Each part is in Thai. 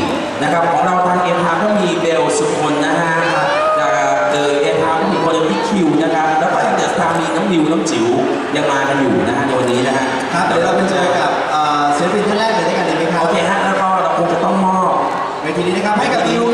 4นะครับของเราทางเอ็มพาร์ก็มีเบลสุพลนะฮะจากเออเอ็มพาร์ก็มีคนที่คิวนะครับแล้วก็เดอะสตาร์มีน้ำนิวน้ำจิ๋วยังมากันอยู่นะฮะในวันนี้นะฮะครับเดี๋ยวเราไปเจอกับเซฟินท่านแรกเลยด้วยกันเลยไหมครับโอเคฮะแล้วก็เราคงจะต้องมอบเวทีนี้นะครับให้กับนิว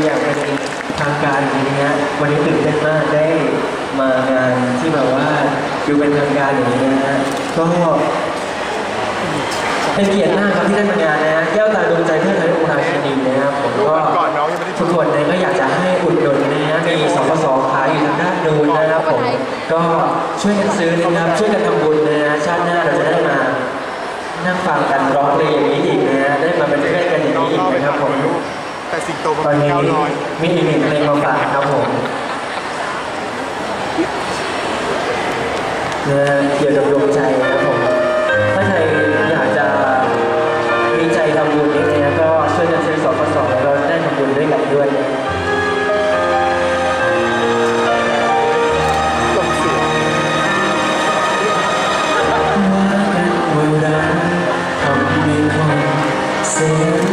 เอย่างเป็นทางการอย่างนี้นะวันนี้ตื่นเต้นมากได้มางานที่แบบว่าดูเป็นทางการอย่างนี้นะก็เป็นเกียรติมากครับที่ได้มางานนะแก้วตาดวงใจเพื่อนไทยองค์ราชินีนะครับผมก็ทุกคนเนะก็อยากจะให้อุดหนุนนะฮะมีสปสขายอยู่ทางด้านนู้นนะครับผมก็ช่วยกันซื้อนะครับช่วยกันทำบุญนะชาติหน้าเราจะได้มานั่งฟังกันร้องเพลงอย่างนี้อีกนะได้มาเป็นเพื่อนกันอย่างนี้อีกนะครับผม แต่สิงโตมันตอนเป็นนี้แก้วลอยมีอีกหนึ่งเพลงมาฝากครับผมนะฮะเกี่ยวกับดวงใจนะครับผม ถ้าใครอยากจะมีใจทำบุญนี้นะก็ช่วยกันซื้อสองสองแล้วเราได้ทำบุญด้วยกันด้วยนะลงเสียงว่ากันว่ารักทำให้คนเสีย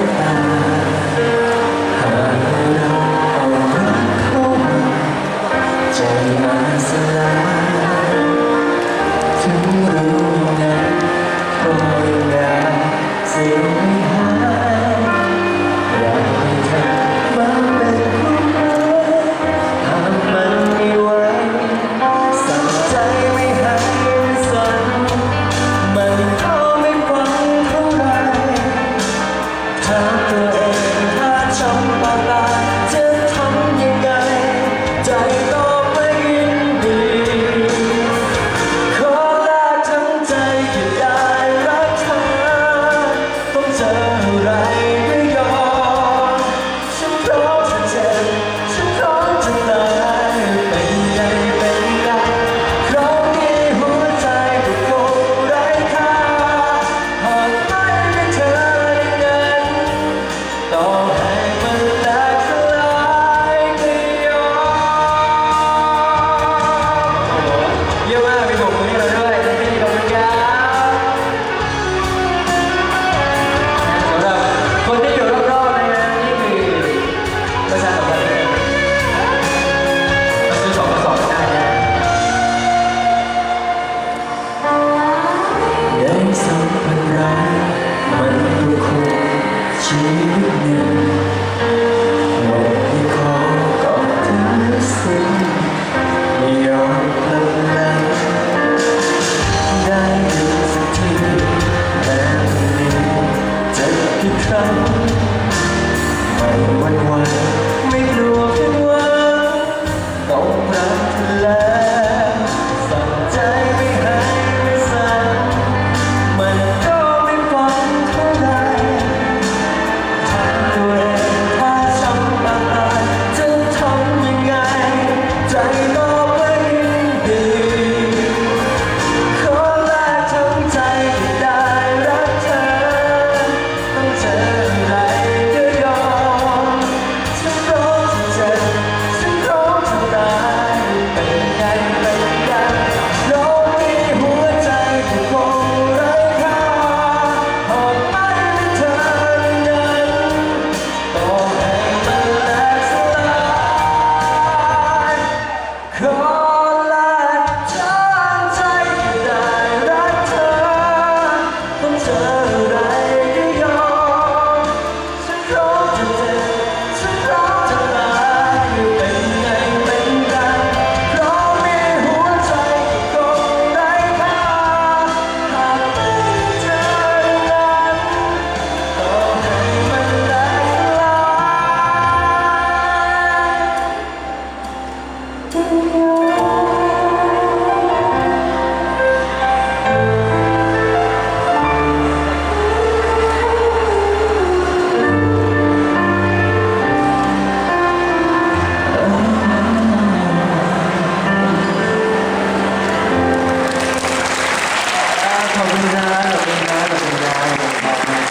ขอบคุณครับขอบคุณครับขอบคุณครับ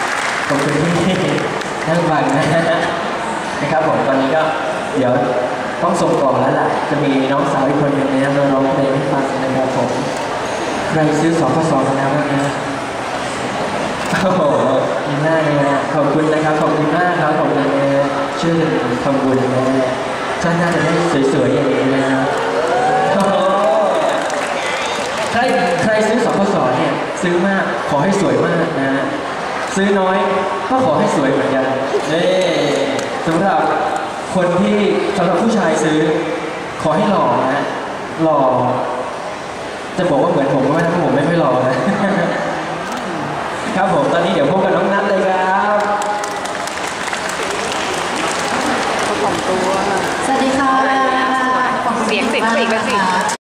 ขอบคุณที่นั่งฟังนะนะครับผมตอนนี้ก็เดี๋ยวต้องส่งต่องแล้วล่ะ จะมีน้องสาวอีกคนหนึ่งนะมาร้องเพลงให้ฟังนะครับผมใครซื้อสองข้อสองแล้วบ้างนะโอ้โหดีมาเลยนะขอบคุณนะครับ ขอบคุณมากครับขอบคุณนะช่วยทำบุญนะชาติหน้าจะได้สวยๆอย่างนี้นะครับโอ้โห ใค รใครซื้อสองข้อสอเนี่ยซื้อมากขอให้สวยมากนะ ซื้อน้อยก็ขอให้สวยเหมือนกันนี่สำหรับคนที่สำหรับผู้ชายซื้อ ขอให้หล่อนะหล่อจะบอกว่าเหมือนผมก็ไม่ได้เพราะผมไม่ค่อยหล่อนะ ครับผมตอนนี้เดี๋ยวพบกับน้องนัทเลยครับสวัสดีค่ะเสียงเสียงผู้หญิงกันสิ